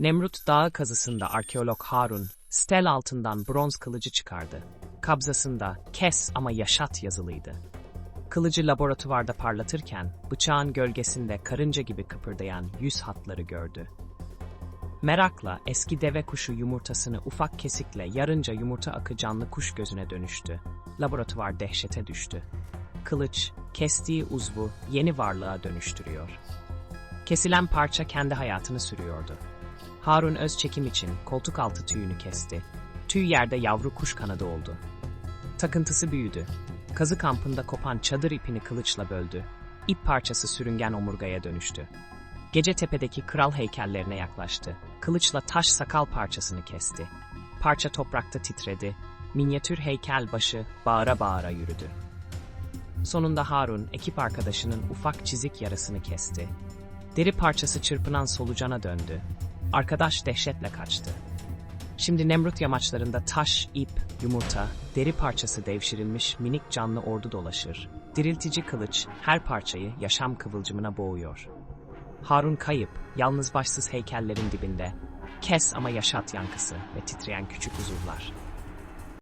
Nemrut Dağı kazısında arkeolog Harun, stel altından bronz kılıcı çıkardı. Kabzasında kes ama yaşat yazılıydı. Kılıcı laboratuvarda parlatırken bıçağın gölgesinde karınca gibi kıpırdayan yüz hatları gördü. Merakla eski deve kuşu yumurtasını ufak kesikle yarınca yumurta akı canlı kuş gözüne dönüştü. Laboratuvar dehşete düştü. Kılıç, kestiği uzvu yeni varlığa dönüştürüyor. Kesilen parça kendi hayatını sürüyordu. Harun öz çekim için koltuk altı tüyünü kesti. Tüy yerde yavru kuş kanadı oldu. Takıntısı büyüdü. Kazı kampında kopan çadır ipini kılıçla böldü. İp parçası sürüngen omurgaya dönüştü. Gecetepe'deki kral heykellerine yaklaştı. Kılıçla taş sakal parçasını kesti. Parça toprakta titredi. Minyatür heykel başı bağıra bağıra yürüdü. Sonunda Harun ekip arkadaşının ufak çizik yarasını kesti. Deri parçası çırpınan solucana döndü. Arkadaş dehşetle kaçtı. Şimdi Nemrut yamaçlarında taş, ip, yumurta, deri parçası devşirilmiş minik canlı ordu dolaşır. Diriltici kılıç her parçayı yaşam kıvılcımına boğuyor. Harun kayıp, yalnız başsız heykellerin dibinde. Kes ama yaşat yankısı ve titreyen küçük huzurlar.